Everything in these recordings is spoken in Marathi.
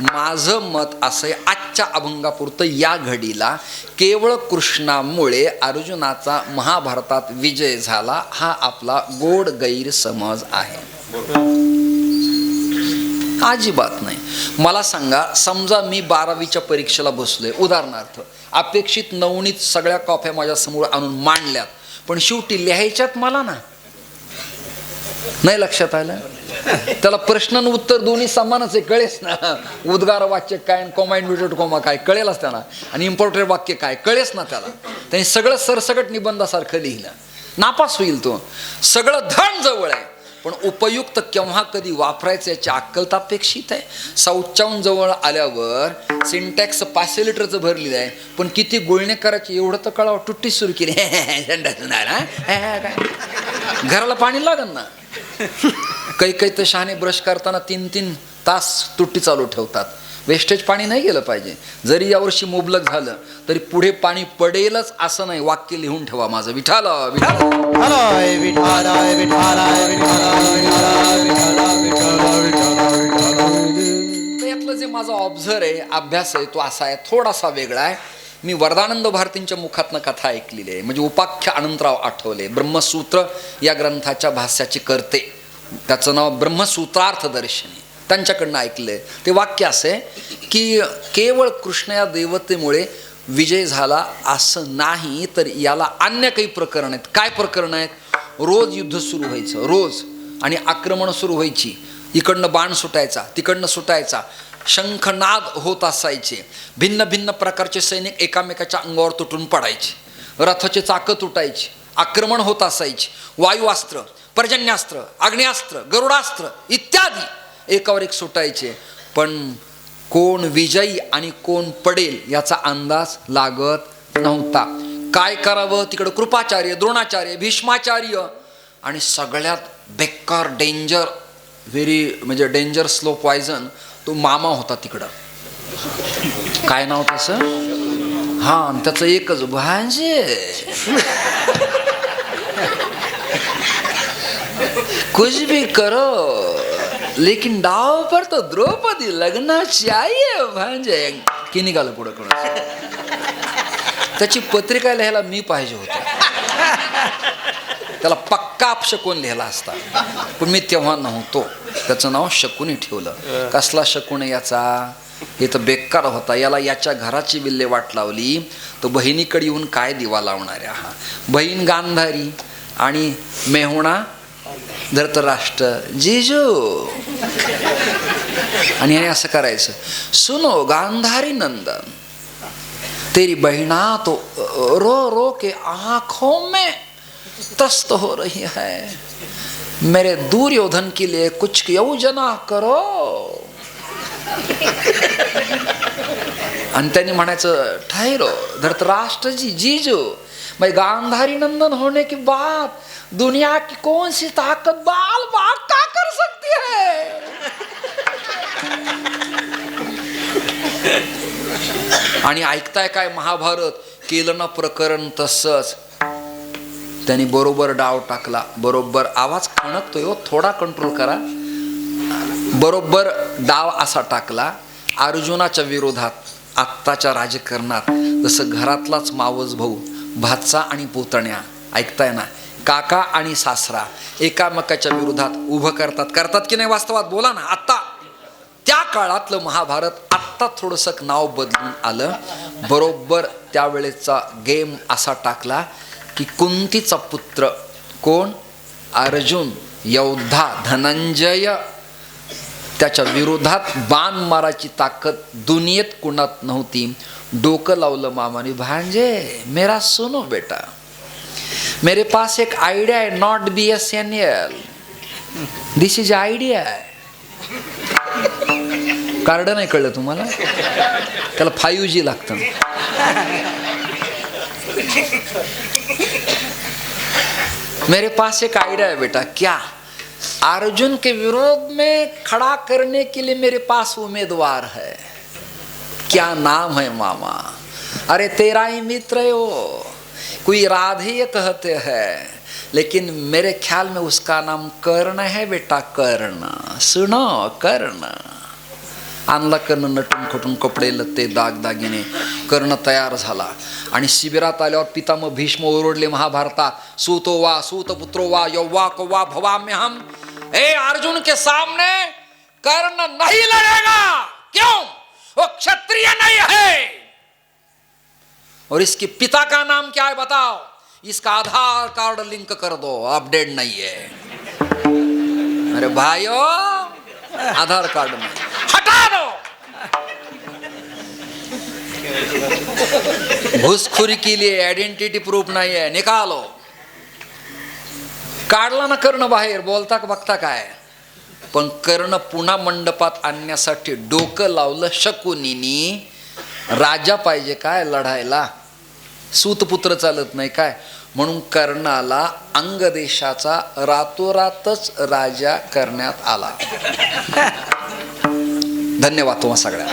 माझं मत असं आहे आजच्या अभंगापुरतं या घडीला केवळ कृष्णामुळे अर्जुनाचा महाभारतात विजय झाला हा आपला गोड गैरसमज आहे. अजिबात नाही. मला सांगा समजा मी बारावीच्या परीक्षेला बसलोय उदाहरणार्थ अपेक्षित नवनीत सगळ्या कॉफ्या माझ्यासमोर आणून मांडल्यात पण शेवटी लिहायच्यात मला ना? नाही लक्षात आलं? त्याला प्रश्न आणि उत्तर दोन्ही समानच आहे कळेस ना? उद्गार वाक्य काय कॉमाइंड विटेड कोमा काय? कळेलच त्याला आणि इम्पॉर्टंट वाक्य काय? कळेस ना त्याला. त्यांनी सगळं सरसकट निबंधासारखं लिहिलं. नापास होईल तो. सगळं धन जवळ आहे. पण उपयुक्त केव्हा कधी वापरायचं याची अक्कलता अपेक्षित आहे. शौचाहून जवळ आल्यावर सिंटॅक्स पाचशे लिटरचं भरलेलं आहे पण किती गुळणे करायचे एवढं तर कळावं टुट्टी सुरू केली. झेंडा ना? काय? घराला पाणी लागन ना. काही काही तर शहाणे ब्रश करताना तीन तीन तास तुट्टी चालू ठेवतात. वेस्टेज पाणी नाही गेलं पाहिजे. जरी यावर्षी मुबलक झालं तरी पुढे पाणी पडेलच असं नाही. वाक्य लिहून ठेवा माझं. विठाल यातलं जे माझा ऑब्झर आहे अभ्यास आहे तो असा आहे थोडासा वेगळा आहे. मी वरदानंद भारतींच्या मुखातनं कथा ऐकलेली आहे. म्हणजे उपाख्य अनंतराव आठवले. ब्रह्मसूत्र या ग्रंथाच्या भाष्याचे करते. त्याचं नाव ब्रह्मसूत्रार्थ दर्शनी. त्यांच्याकडनं ऐकलंय. ते वाक्य असे की केवळ कृष्ण या देवतेमुळे विजय झाला असं नाही तर याला अन्य काही प्रकरण आहेत. काय प्रकरण आहेत? रोज युद्ध सुरू व्हायचं. रोज. आणि आक्रमण सुरू व्हायची. इकडनं बाण सुटायचा तिकडनं सुटायचा. शंखनाद होत असायचे. भिन्न भिन्न प्रकारचे सैनिक एकामेकाच्या अंगावर तुटून पडायचे. रथाचे चाकं तुटायची. आक्रमण होत असायचे. वायुअस्त्र पर्जन्यास्त्र आग्नेयास्त्र गरुडास्त्र इत्यादी एकावर एक सुटायचे. पण कोण विजयी आणि कोण पडेल याचा अंदाज लागत नव्हता. काय करावं? तिकडं कृपाचार्य द्रोणाचार्य भीष्माचार्य आणि सगळ्यात बेकार डेंजर व्हेरी म्हणजे डेंजर स्लो पॉयझन तो मामा होता तिकडं. काय नाव त्याचं? हा आणि त्याचं एकच भांजे. कुछ भी करो लेकिन डाव पर तो द्रौपदी लग्न चाहिए भांजे. की निघालं पुढं कडं त्याची पत्रिका लिहायला मी पाहिजे होत्या त्याला पक्का अपशकून लिहिला असता. पण मी तेव्हा नव्हतो. त्याचं नाव शकुनी ठेवलं. कसला शकुन याचा? हे तर बेकार होता. याला याच्या घराची विल्हेवाट लावली. तो बहिणीकडे येऊन काय दिवा लावणाऱ्या हा? बहीण गांधारी आणि मेहुणा धृतराष्ट्र जिजू. आणि हे असं करायचं. सुनो गांधारी नंदन. तेरी बहिना तो रो रो के आंखों में तस्त हो रही है। मेरे दुर्योधन के लिए कुछ योजना करो। आणि त्यांनी म्हणायचं ठहरो धृतराष्ट्र जी जीजू मैं गांधारी नंदन होने के बाद दुनिया की कौन सी ताकत बाल बाग का कर सकती है? आणि ऐकताय काय महाभारत? केलं ना प्रकरण तसंच. त्यांनी बरोबर डाव टाकला. बरोबर आवाज खणकतोय हो थोडा कंट्रोल करा. बरोबर डाव असा टाकला अर्जुनाच्या विरोधात आत्ताच्या राजकारणात जसं घरातलाच मावस भाऊ भाचा आणि पुतण्या. ऐकताय ना? काका आणि सासरा एकामेकाच्या विरोधात उभं करतात. करतात की नाही वास्तवात? बोला ना. त्या काळातलं महाभारत आत्ता थोडंसं नाव बदलून आलं. बरोबर त्यावेळेचा गेम असा टाकला की कुंतीचा पुत्र कोण? अर्जुन योद्धा धनंजय. त्याच्या विरोधात बाण मारायची ताकद दुनियेत कुणात नव्हती. डोकं लावलं मामाने भांजे मेरा सुनो बेटा. मेरे पास एक आयडिया आहे not B S N L this is Idea आहे. कार्ड नाही कळलं तुम्हाला? त्याला जी लागतं. मेरे पास एक आइडिया है बेटा. क्या? अर्जुन के विरोध में खड़ा करने के लिए मेरे पास उम्मीदवार है। क्या नाम है मामा? अरे तेरा ही मित्र है वो। कोई राधेय कहते हैं। लेकिन मेरे ख्याल में उसका नाम कर्ण है बेटा, कर्ण। सुनो, कर्ण। आणला कर्ण नटून खटून कपडे लत्ते दाग दागिने, कर्ण तयार झाला। आणि शिबिरात आल्यावर भीष्म ओरडले महाभारतात सूतो वा, सूत पुत्रो वा, यौवा को वा भवाम्यहम ए अर्जुन के सामने कर्ण नहीं लड़ेगा। क्यों? वो क्षत्रिय नहीं है। और इसके पिता का नाम क्या है बताओ? इसका आधार कार्ड लिंक कर दो अपडेट नहीं है। अरे भाइयों आधार कार्ड में। हटा दो। घुसखोरी के लिए आइडेंटिटी प्रूफ नहीं है निकालो। काढला ना कर्ण बाहेर बोलता का बघता काय पण कर्ण पुन्हा मंडपात आणण्यासाठी डोकं लावलं शकुनीनी राजा पाहिजे काय लढायला? सूतपुत्र चालत नाही. काय? म्हणून कर्णाला अंगदेशाचा रातोरातच राजा करण्यात आला. धन्यवाद तुम्हा सगळ्या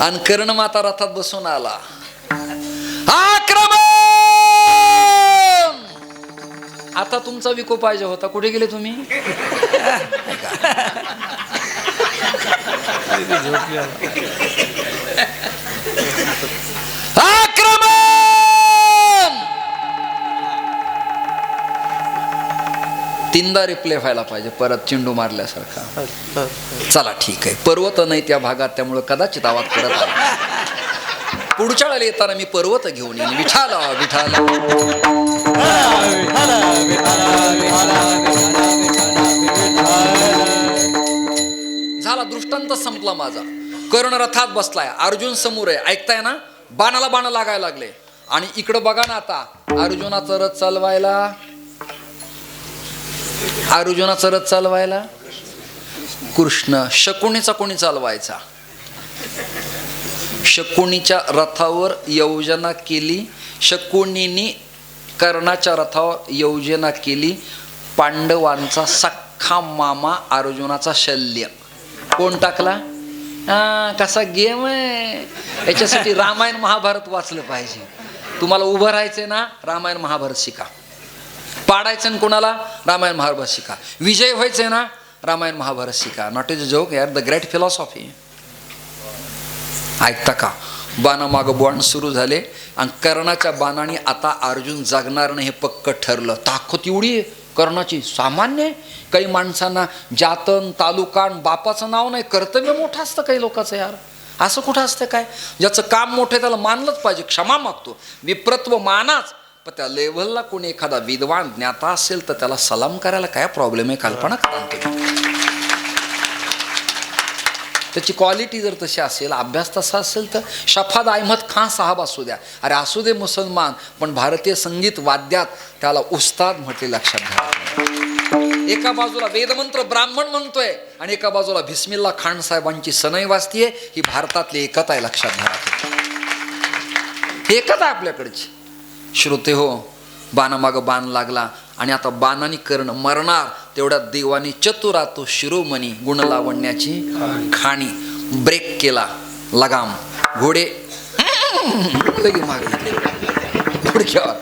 आणि कर्ण माता रथात बसून आला. आता तुमचा विको पाहिजे होता. कुठे गेले तुम्ही? तीनदा रिप्ले व्हायला पाहिजे परत चिंडू मारल्यासारखा. चला ठीक आहे. पर्वत नाही त्या भागात त्यामुळे कदाचित आवाज करत आला पुढच्या वेळेला येताना मी पर्वत घेऊन येईन. विठाला विठाला. दृष्टांत संपला माझा. कर्ण रथात बसलाय. अर्जुन समोर आहे. ऐकताय ना? बाणाला बाण लागायला लागले. आणि इकडं बघा ना आता. अर्जुनाचा रथ चालवायला. अर्जुनाचा रथ चालवायला. कृष्ण. शकुनीचा कोणी चालवायचा? शकुणीच्या रथावर योजना केली. शकुणीने कर्णाच्या रथावर योजना केली. पांडवांचा सख्खा मामा अर्जुनाचा शल्य. कोण टाकला? हा, कसा गेम आहे? याच्यासाठी रामायण महाभारत वाचलं पाहिजे. तुम्हाला उभं राहायचंय ना रामायण महाभारत शिका. पाडायचं कोणाला? रामायण महाभारत शिका. विजय व्हायचंय ना रामायण महाभारत शिका. नॉट इज अ जोक यार द ग्रेट फिलॉसॉफी ऐकता का? बाणामागं बाण सुरू झाले आणि कर्णाच्या बाणाने आता अर्जुन जगणार नाही हे पक्क ठरलं. ताकद एवढी करण्याची कर्णाची सामान्य आहे. काही माणसांना जातन तालुकान बापाचं नाव नाही कर्तव्य मोठं असतं काही लोकांचं यार. असं कुठं असतं काय? ज्याचं काम मोठं त्याला मानलंच पाहिजे क्षमा मागतो. विप्रत्व मानाच. पण त्या लेव्हलला कोणी एखादा विद्वान ज्ञाता असेल तर त्याला सलाम करायला काय प्रॉब्लेम आहे? कल्पना करा त्याची क्वालिटी जर तशी असेल अभ्यास तसा असेल तर शफाद अहमद खान साहब असू द्या. अरे असू दे मुसलमान पण भारतीय संगीत वाद्यात त्याला उस्ताद म्हटले लक्षात घ्या. एका बाजूला वेदमंत्र ब्राह्मण म्हणतोय आणि एका बाजूला भिस्मिल्ला खान साहेबांची सनई वाचतीये ही भारतातली एकता आहे लक्षात घ्या. एकता आहे आपल्याकडची. श्रोते हो बाणामागं बाण लागला आणि आता बाणाने कर्ण मरणार. तेवढ्या देवाने चतुरातो शिरोमणी गुणलावण्याची खाणी ब्रेक केला. लगाम. घोडे. लगे मागे घोडक्यावर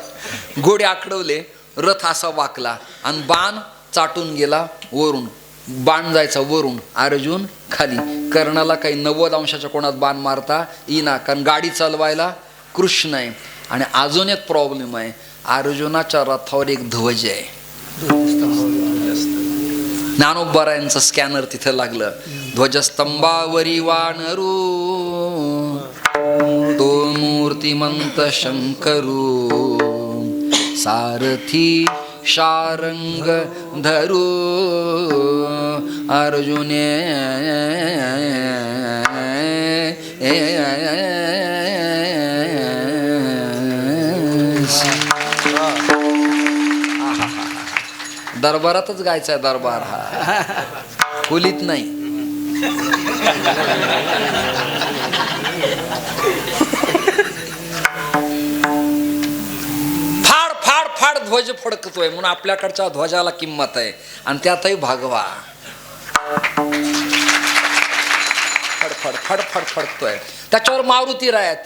घोडे आकडवले. रथ असा वाकला. आणि बाण चाटून गेला वरून. बाण जायचा वरून. अर्जुन खाली. कर्णाला काही नव्वद अंशाच्या कोणात बाण मारता येईना. कारण गाडी चालवायला कृष्ण आहे. आणि अजून एक प्रॉब्लेम आहे. अर्जुनाच्या रथावर एक ध्वज आहे. ज्ञानोबरायांचं स्कॅनर तिथं लागलं. ध्वजस्तंभावरी वानरू तो मूर्तिमंत शंकरू सारथी शारंग धरू अर्जुने दरबारातच गायचा आहे दरबार हा. खोलीत नाही. फाड फाड फाड ध्वज फडकतोय म्हणून आपल्याकडच्या ध्वजाला किंमत आहे. आणि त्यातही भागवा. फडफड फडफड फडकतोय त्याच्यावर मारुती रायत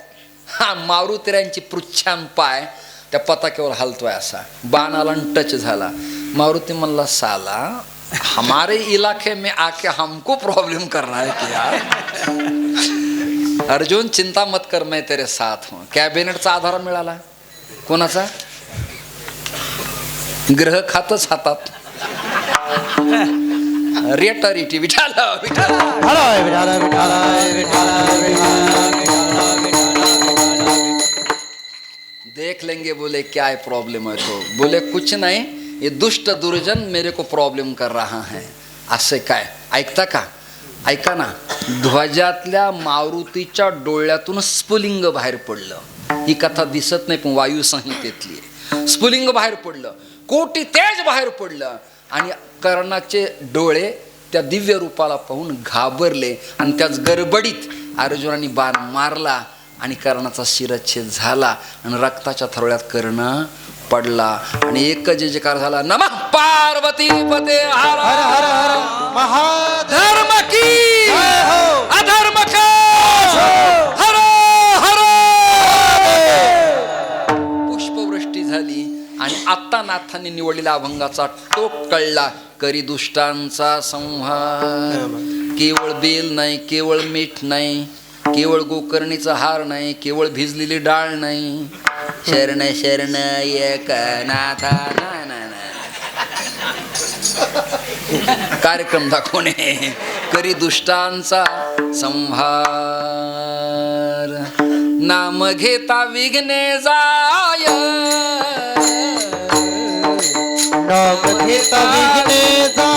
हा मारुती रायांची पृच्छान पाय. त्या पताक्यावर हलतोय असा. बाणाला टच झाला. मारुति मल्ला साला हमारे इलाके में आके हमको प्रॉब्लम कर रहा है क्या? अर्जुन चिंता मत कर मैं तेरे साथ हूं। कॅबिनेटचा आधार मिळाला? कोणाचा? ग्रह खातच हातात. रेटरिटी विठाल देख लेंगे बोले क्या है प्रॉब्लम है तो? बोले कुछ नहीं ये दुष्ट दुर्जन मेरे को प्रॉब्लेम कर रहा है। असे काय? ऐकता का? ऐका ना ध्वजातल्या मारुतीच्या डोळ्यातून स्फुलिंग बाहेर पडलं. ही कथा दिसत नाही पण वायू संहितेतली आहे. स्फुलिंग बाहेर पडलं कोटी तेज बाहेर पडलं आणि कर्णाचे डोळे त्या दिव्य रूपाला पाहून घाबरले आणि त्याच गडबडीत अर्जुनाने बाण मारला आणि कर्णाचा शिरच्छेद झाला आणि रक्ताच्या थरोळ्यात कर्ण पडला. आणि एक जे जकार झाला नम पार्वती पते हर हर हर हर महादेव धर्म की हो. अधर्म का? हर हर पुष्पवृष्टी झाली आणि आत्ता नाथांनी निवडलेला अभंगाचा टोक कळला. करी दुष्टांचा संहार. केवळ बेल नाही केवळ मीठ नाही. केवळ गोकर्णीचा हार नाही केवळ भिजलेली डाळ नाही. शरण शरण एक नाथा ना ना ना. कार्यक्रम दाखवणे. करी दुष्टांचा संहार. नाम घेता विघ्ने जाय. नाम घेता विघ्ने जाय.